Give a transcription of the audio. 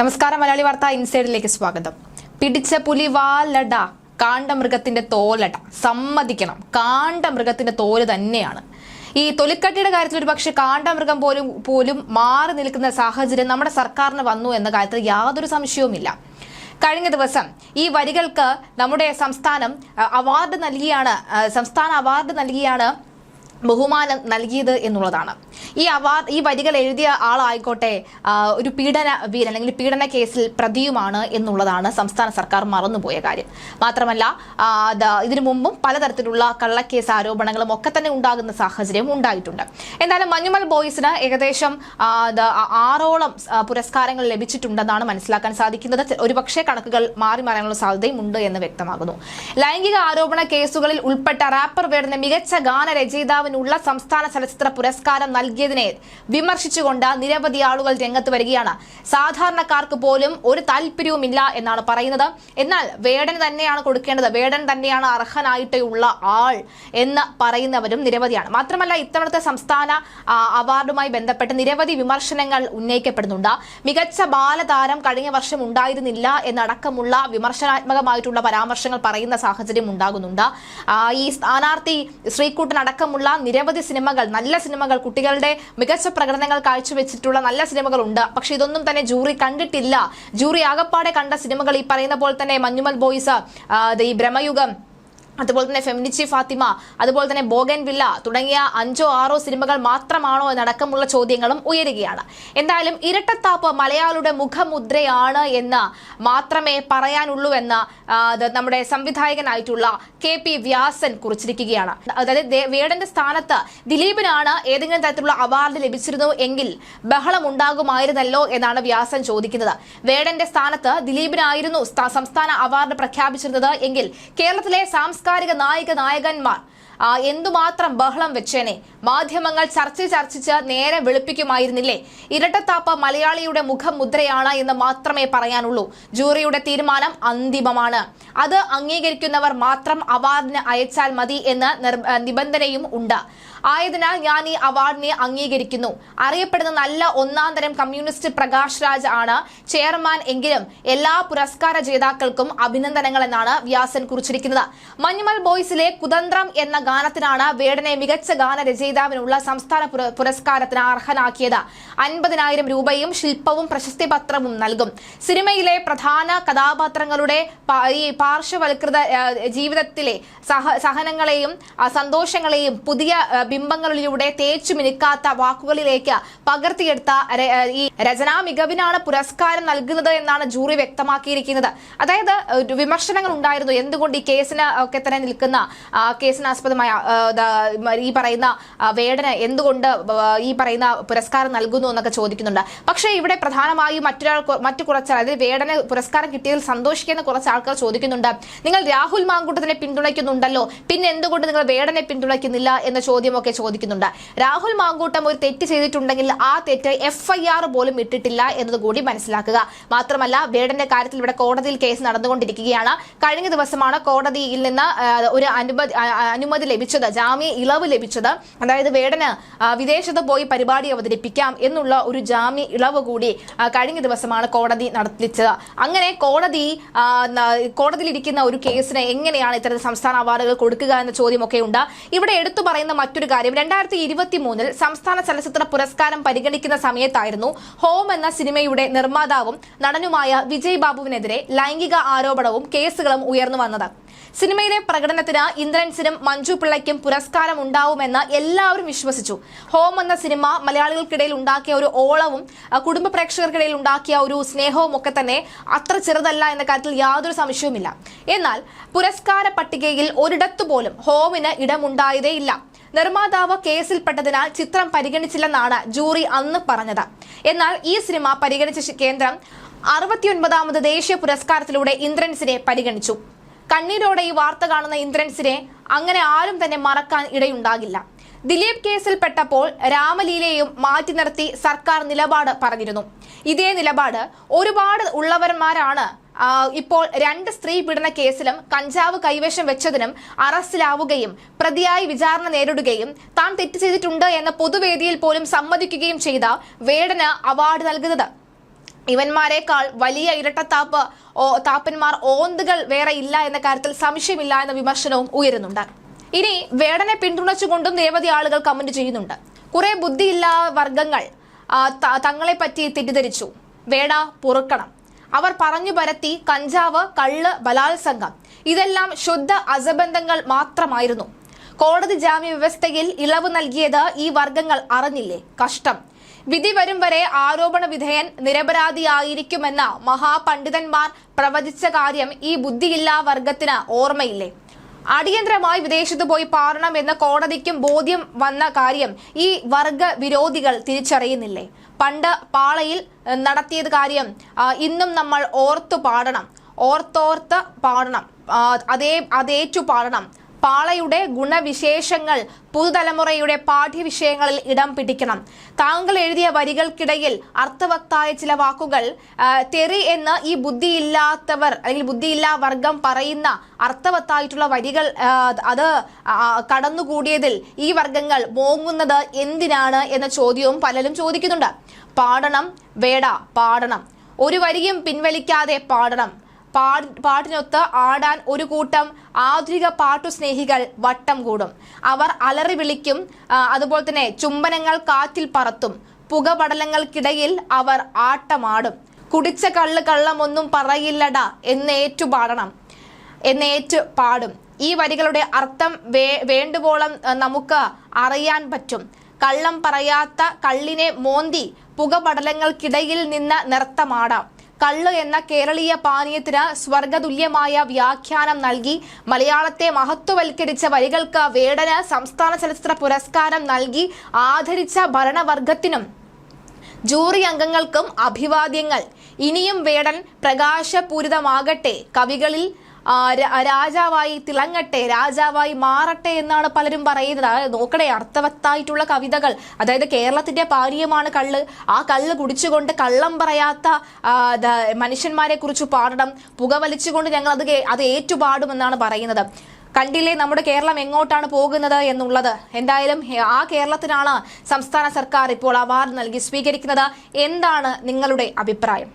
നമസ്കാരം മലയാളി വാർത്ത ഇൻസൈഡിലേക്ക് സ്വാഗതം. പിടിച്ച പുലി വാലട കാണ്ടമൃഗത്തിന്റെ തോലട. സമ്മതിക്കണം. കാണ്ടമൃഗത്തിന്റെ തോൽ തന്നെയാണ്. ഈ തൊലിക്കട്ടിയുടെ കാര്യത്തിൽ ഒരു പക്ഷേ കാണ്ടമൃഗം പോലും പോലും മാറി നിൽക്കുന്ന സാഹചര്യം നമ്മുടെ സർക്കാരിന് വന്നു എന്ന കാര്യത്തിൽ യാതൊരു സംശയവുമില്ല. കഴിഞ്ഞ ദിവസം ഈ വരികൾക്ക് നമ്മുടെ സംസ്ഥാനം അവാർഡ് നൽകിയാണ് സംസ്ഥാന അവാർഡ് നൽകിയാണ് ബഹുമാനം നൽകിയത് എന്നുള്ളതാണ്. ഈ അവാർഡ് ഈ വരികൾ എഴുതിയ ആളായിക്കോട്ടെ ഒരു പീഡന വീരൻ അല്ലെങ്കിൽ പീഡന കേസിൽ പ്രതിയുമാണ് എന്നുള്ളതാണ് സംസ്ഥാന സർക്കാർ മറന്നുപോയ കാര്യം. മാത്രമല്ല ഇതിനു മുമ്പും പലതരത്തിലുള്ള കള്ളക്കേസ് ആരോപണങ്ങളും ഒക്കെ തന്നെ ഉണ്ടാകുന്ന സാഹചര്യം ഉണ്ടായിട്ടുണ്ട്. എന്തായാലും മഞ്ഞുമൽ ബോയ്സിന് ഏകദേശം ആറോളം പുരസ്കാരങ്ങൾ ലഭിച്ചിട്ടുണ്ടെന്നാണ് മനസ്സിലാക്കാൻ സാധിക്കുന്നത്. ഒരുപക്ഷെ കണക്കുകൾ മാറി മാറാനുള്ള സാധ്യതയും ഉണ്ട് എന്ന് വ്യക്തമാകുന്നു. ലൈംഗിക ആരോപണ കേസുകളിൽ ഉൾപ്പെട്ട റാപ്പർ വേർഡിന് മികച്ച ഗാന രചയിതാവിനുള്ള സംസ്ഥാന ചലച്ചിത്ര പുരസ്കാരം നൽകിയതിനെ വിമർശിച്ചുകൊണ്ട് നിരവധി ആളുകൾ രംഗത്ത് വരികയാണ്. സാധാരണക്കാർക്ക് പോലും ഒരു താല്പര്യവുമില്ല എന്നാണ് പറയുന്നത്. എന്നാൽ വേടൻ തന്നെയാണ് കൊടുക്കേണ്ടത്. വേടൻ തന്നെയാണ് അർഹനായിട്ടുള്ള ആൾ എന്ന് പറയുന്നവരും നിരവധിയാണ്. മാത്രമല്ല ഇത്തവണത്തെ സംസ്ഥാന അവാർഡുമായി ബന്ധപ്പെട്ട് നിരവധി വിമർശനങ്ങൾ ഉന്നയിക്കപ്പെടുന്നുണ്ട്. മികച്ച ബാലതാരം കഴിഞ്ഞ വർഷം ഉണ്ടായിരുന്നില്ല എന്നടക്കമുള്ള വിമർശനാത്മകമായിട്ടുള്ള പരാമർശങ്ങൾ പറയുന്ന സാഹചര്യം ഉണ്ടാകുന്നുണ്ട്. ഈ സ്ഥാനാർത്ഥി ശ്രീകുട്ടൻ അടക്കമുള്ള നിരവധി സിനിമകൾ നല്ല സിനിമകൾ കുട്ടികളുടെ മികച്ച പ്രകടനങ്ങൾ കാഴ്ചവെച്ചിട്ടുള്ള നല്ല സിനിമകൾ ഉണ്ട് പക്ഷെ ഇതൊന്നും തന്നെ ജൂറി കണ്ടിട്ടില്ല. ജൂറി ആകപ്പാടെ കണ്ട സിനിമകൾ ഈ പറയുന്ന പോലെ തന്നെ മഞ്ഞുമൽ ബോയ്സ് ഈ ഭ്രമയുഗം അതുപോലെ തന്നെ ഫെമിനിച്ചി ഫാത്തിമ അതുപോലെ തന്നെ ബോഗൻ വില്ല തുടങ്ങിയ അഞ്ചോ ആറോ സിനിമകൾ മാത്രമാണോ എന്നടക്കമുള്ള ചോദ്യങ്ങളും ഉയരുകയാണ്. എന്തായാലും ഇരട്ടത്താപ്പ് മലയാളിയുടെ മുഖമുദ്രയാണ് എന്ന് മാത്രമേ പറയാനുള്ളൂ എന്ന് നമ്മുടെ സംവിധായകനായിട്ടുള്ള കെ പി വ്യാസൻ കുറിച്ചിരിക്കുകയാണ്. അതായത് വേടന്റെ സ്ഥാനത്ത് ദിലീപിനാണ് ഏതെങ്കിലും തരത്തിലുള്ള അവാർഡ് ലഭിച്ചിരുന്നു എങ്കിൽ ബഹളം ഉണ്ടാകുമായിരുന്നല്ലോ എന്നാണ് വ്യാസൻ ചോദിക്കുന്നത്. വേടന്റെ സ്ഥാനത്ത് ദിലീപിനായിരുന്നു സംസ്ഥാന അവാർഡ് പ്രഖ്യാപിച്ചിരുന്നത് എങ്കിൽ കേരളത്തിലെ സാംസ്കാരിക നായിക നായകന്മാർ. എന്തുമാത്രം ബഹളം വെച്ചേനെ. മാധ്യമങ്ങൾ ചർച്ച ചർച്ചിച്ച് നേരെ വെളുപ്പിക്കുമായിരുന്നില്ലേ. ഇരട്ടത്താപ്പ് മലയാളിയുടെ മുഖമുദ്രയാണ് എന്ന് മാത്രമേ പറയാനുള്ളൂ. ജൂറിയുടെ തീരുമാനം അന്തിമമാണ്. അത് അംഗീകരിക്കുന്നവർ മാത്രം അവാർഡിന് അയച്ചാൽ മതി എന്ന നിബന്ധനയും ഉണ്ട്. ആയതിനാൽ ഞാൻ ഈ അവാർഡിനെ അംഗീകരിക്കുന്നു. അറിയപ്പെടുന്ന നല്ല ഒന്നാം തരം കമ്മ്യൂണിസ്റ്റ് പ്രകാശ് രാജ് ആണ് ചെയർമാൻ എങ്കിലും എല്ലാ പുരസ്കാര ജേതാക്കൾക്കും അഭിനന്ദനങ്ങൾ എന്നാണ് വ്യാസൻ കുറിച്ചിരിക്കുന്നത്. മഞ്ഞുമൽ ബോയ്സിലെ കുതന്ത്രം എന്ന ഗാനത്തിനാണ് വേടനെ മികച്ച ഗാന രചയിതാവിനുള്ള സംസ്ഥാന പുരസ്കാരത്തിന് അർഹനാക്കിയത്. അൻപതിനായിരം രൂപയും ശില്പവും പ്രശസ്തി പത്രവും നൽകും. സിനിമയിലെ പ്രധാന കഥാപാത്രങ്ങളുടെ ഈ പാർശ്വവൽകൃത ജീവിതത്തിലെ സഹ സഹനങ്ങളെയും സന്തോഷങ്ങളെയും പുതിയ ബിംബങ്ങളിലൂടെ തേച്ചു മിനുക്കാത്ത വാക്കുകളിലേക്ക് പകർത്തിയെടുത്ത ഈ രചനാ മികവിനാണ് പുരസ്കാരം നൽകുന്നത് എന്നാണ് ജൂറി വ്യക്തമാക്കിയിരിക്കുന്നത്. അതായത് വിമർശനങ്ങൾ ഉണ്ടായിരുന്നു. എന്തുകൊണ്ട് ഈ കേസിന് ഒക്കെ തന്നെ നിൽക്കുന്ന കേസിനാസ്പദമായ ഈ പറയുന്ന വേടന് എന്തുകൊണ്ട് ഈ പറയുന്ന പുരസ്കാരം നൽകുന്നു എന്നൊക്കെ ചോദിക്കുന്നുണ്ട്. പക്ഷേ ഇവിടെ പ്രധാനമായും മറ്റൊരാൾ മറ്റു കുറച്ച് അതായത് വേടന് പുരസ്കാരം കിട്ടിയതിൽ സന്തോഷിക്കുന്ന കുറച്ച് ആൾക്കാർ ചോദിക്കുന്നുണ്ട്. നിങ്ങൾ രാഹുൽ മാങ്കൂട്ടത്തിനെ പിന്തുണയ്ക്കുന്നുണ്ടല്ലോ. പിന്നെ എന്തുകൊണ്ട് നിങ്ങൾ വേടനെ പിന്തുണയ്ക്കുന്നില്ല എന്ന ചോദ്യമൊക്കെ ചോദിക്കുന്നുണ്ട്. രാഹുൽ മാങ്കൂട്ടം ഒരു തെറ്റ് ചെയ്തിട്ടുണ്ടെങ്കിൽ ആ തെറ്റ് എഫ്ഐആർ പോലും ഇട്ടിട്ടില്ല എന്നതുകൂടി മനസ്സിലാക്കുക. മാത്രമല്ല വേടന്റെ കാര്യത്തിൽ ഇവിടെ കോടതിയിൽ കേസ് നടന്നുകൊണ്ടിരിക്കുകയാണ്. കഴിഞ്ഞ ദിവസമാണ് കോടതിയിൽ നിന്ന് ഒരു അനുമതി അനുമതി ലഭിച്ചത് ജാമ്യ ഇളവ് ലഭിച്ചത്. അതായത് വേടന് വിദേശത്ത് പോയി പരിപാടി അവതരിപ്പിക്കാം എന്നുള്ള ഒരു ജാമ്യ ഇളവ് കൂടി കഴിഞ്ഞ ദിവസമാണ് കോടതി നടത്തിച്ചത്. അങ്ങനെ കോടതി കോടതിയിലിരിക്കുന്ന ഒരു കേസിന് എങ്ങനെയാണ് ഇത്തരത്തിൽ സംസ്ഥാന അവാർഡുകൾ കൊടുക്കുക എന്ന ചോദ്യമൊക്കെ ഉണ്ട് ഇവിടെ എടുത്തു പറയുന്ന മറ്റൊരു കാര്യം രണ്ടായിരത്തി ഇരുപത്തി മൂന്നിൽ സംസ്ഥാന ചലച്ചിത്ര പുരസ്കാരം പരിഗണിക്കുന്ന സമയത്തായിരുന്നു ഹോം എന്ന സിനിമയുടെ നിർമ്മാതാവും നടനുമായ വിജയ് ബാബുവിനെതിരെ ലൈംഗിക ആരോപണവും കേസുകളും ഉയർന്നു വന്നത്. സിനിമയിലെ പ്രകടനത്തിന് ഇന്ദ്രൻസിനും മഞ്ജു പിള്ളയ്ക്കും പുരസ്കാരം ഉണ്ടാവുമെന്ന് എല്ലാവരും വിശ്വസിച്ചു. ഹോം എന്ന സിനിമ മലയാളികൾക്കിടയിൽ ഉണ്ടാക്കിയ ഒരു ഓളവും കുടുംബ പ്രേക്ഷകർക്കിടയിൽ ഉണ്ടാക്കിയ ഒരു സ്നേഹവും ഒക്കെ തന്നെ അത്ര ചെറുതല്ല എന്ന കാര്യത്തിൽ യാതൊരു സംശയവുമില്ല. എന്നാൽ പുരസ്കാര പട്ടികയിൽ ഒരിടത്തുപോലും ഹോമിന് ഇടമുണ്ടായതേയില്ല നിർമ്മാതാവ് കേസിൽപ്പെട്ടതിനാൽ ചിത്രം പരിഗണിച്ചില്ലെന്നാണ് ജൂറി അന്ന് പറഞ്ഞത്. എന്നാൽ ഈ സിനിമ പരിഗണിച്ച കേന്ദ്രം അറുപത്തിയൊൻപതാമത് ദേശീയ പുരസ്കാരത്തിലൂടെ ഇന്ദ്രൻസിനെ പരിഗണിച്ചു. കണ്ണീരോടെ ഈ വാർത്ത കാണുന്ന ഇന്ദ്രൻസിനെ അങ്ങനെ ആരും തന്നെ മറക്കാൻ ഇടയുണ്ടാകില്ല. ദിലീപ് കേസിൽപ്പെട്ടപ്പോൾ രാമലീലയും മാറ്റി നിർത്തി സർക്കാർ നിലപാട് പറഞ്ഞിരുന്നു. ഇതേ നിലപാട് ഒരുപാട് ഉള്ളവന്മാരാണ് ഇപ്പോൾ രണ്ട് സ്ത്രീ പീഡന കേസിലും കഞ്ചാവ് കൈവശം വെച്ചതിനും അറസ്റ്റിലാവുകയും പ്രതിയായി വിചാരണ നേരിടുകയും താൻ തെറ്റ് ചെയ്തിട്ടുണ്ട് എന്ന പൊതുവേദിയിൽ പോലും സമ്മതിക്കുകയും ചെയ്ത വേടന് അവാർഡ് നൽകുന്നത് ഇവന്മാരെക്കാൾ വലിയ ഇരട്ടത്താപ്പ് താപ്പന്മാർ ഓന്തുകൾ വേറെ ഇല്ല എന്ന കാര്യത്തിൽ സംശയമില്ല എന്ന വിമർശനവും ഉയരുന്നുണ്ട്. ഇനി വേടനെ പിന്തുണച്ചുകൊണ്ടും നിരവധി ആളുകൾ കമന്റ് ചെയ്യുന്നുണ്ട്. കുറെ ബുദ്ധിയില്ലാ വർഗങ്ങൾ തങ്ങളെ പറ്റി തെറ്റിദ്ധരിച്ചു. വേട പൊറുക്കണം. അവർ പറഞ്ഞു പരത്തി കഞ്ചാവ് കള്ള് ബലാത്സംഗം. ഇതെല്ലാം ശുദ്ധ അസബന്ധങ്ങൾ മാത്രമായിരുന്നു. കോടതി ജാമ്യ വ്യവസ്ഥയിൽ ഇളവ് നൽകിയത് ഈ വർഗങ്ങൾ അറിഞ്ഞില്ലേ? കഷ്ടം. വിധി വരും വരെ ആരോപണ വിധേയൻ നിരപരാധിയായിരിക്കുമെന്ന മഹാപണ്ഡിതന്മാർ പ്രവചിച്ച കാര്യം ഈ ബുദ്ധിയില്ലാ വർഗത്തിന് ഓർമ്മയില്ലേ? അടിയന്തരമായി വിദേശത്ത് പോയി പാറണം എന്ന കോടതിക്കും ബോധ്യം വന്ന കാര്യം ഈ വർഗ വിരോധികൾ തിരിച്ചറിയുന്നില്ലേ? പണ്ട് പാളയിൽ നടത്തിയത് കാര്യം ഇന്നും നമ്മൾ ഓർത്തു പാടണം. ഓർത്തോർത്ത് പാടണം. അതേ അതേറ്റു പാടണം. പാളയുടെ ഗുണവിശേഷങ്ങൾ പുതുതലമുറയുടെ പാഠ്യവിഷയങ്ങളിൽ ഇടം പിടിക്കണം. താങ്കൾ എഴുതിയ വരികൾക്കിടയിൽ അർത്ഥവത്തായ ചില വാക്കുകൾ തെറി എന്ന് ഈ ബുദ്ധിയില്ലാത്തവർ അല്ലെങ്കിൽ ബുദ്ധിയില്ലാ വർഗം പറയുന്ന അർത്ഥവത്തായിട്ടുള്ള വരികൾ അത് കടന്നുകൂടിയതിൽ ഈ വർഗങ്ങൾ മോങ്ങുന്നത് എന്തിനാണ് എന്ന ചോദ്യവും പലരും ചോദിക്കുന്നുണ്ട്. പാടണം വേട പാടണം. ഒരു വരിയും പിൻവലിക്കാതെ പാടണം. പാട്ടിനൊത്ത് ആടാൻ ഒരു കൂട്ടം ആധുനിക പാട്ടു സ്നേഹികൾ വട്ടം കൂടും. അവർ അലറി വിളിക്കും അതുപോലെ തന്നെ ചുംബനങ്ങൾ കാറ്റിൽ പറത്തും. പുകപടലങ്ങൾക്കിടയിൽ അവർ ആട്ടമാടും. കുടിച്ച കള്ള് കള്ളമൊന്നും പറയില്ലടാ എന്നേറ്റു പാടണം എന്നേറ്റു പാടും ഈ വരികളുടെ അർത്ഥം വേ വേണ്ടുവോളം നമുക്ക് അറിയാൻ പറ്റും. കള്ളം പറയാത്ത കള്ളിനെ മോന്തി പുകപടലങ്ങൾക്കിടയിൽ നിന്ന് നൃത്തമാടാം. കള്ള് എന്ന കേരളീയ പാനീയത്തിന് സ്വർഗതുല്യമായ വ്യാഖ്യാനം നൽകി. മലയാളത്തെ മഹത്വവൽക്കരിച്ച വരികൾക്ക് വേടന് സംസ്ഥാന ചലച്ചിത്ര പുരസ്കാരം നൽകി. ആദരിച്ച ഭരണവർഗത്തിനും ജൂറി അംഗങ്ങൾക്കും അഭിവാദ്യങ്ങൾ. ഇനിയും വേടൻ പ്രകാശപൂരിതമാകട്ടെ. കവികളിൽ രാജാവായി തിളങ്ങട്ടെ രാജാവായി മാറട്ടെ എന്നാണ് പലരും പറയുന്നത്. നോക്കണേ അർത്ഥവത്തായിട്ടുള്ള കവിതകൾ അതായത് കേരളത്തിന്റെ പാനീയമാണ് കള്ള്. ആ കള്ള് കുടിച്ചുകൊണ്ട് കള്ളം പറയാത്ത മനുഷ്യന്മാരെ കുറിച്ച് പാടണം പുകവലിച്ചുകൊണ്ട് ഞങ്ങൾ അത് അത് ഏറ്റുപാടുമെന്നാണ് പറയുന്നത്. കണ്ടില്ലേ നമ്മുടെ കേരളം എങ്ങോട്ടാണ് പോകുന്നത് എന്നുള്ളത്? എന്തായാലും ആ കേരളത്തിനാണ് സംസ്ഥാന സർക്കാർ ഇപ്പോൾ അവാർഡ് നൽകി സ്വീകരിക്കുന്നത്. എന്താണ് നിങ്ങളുടെ അഭിപ്രായം?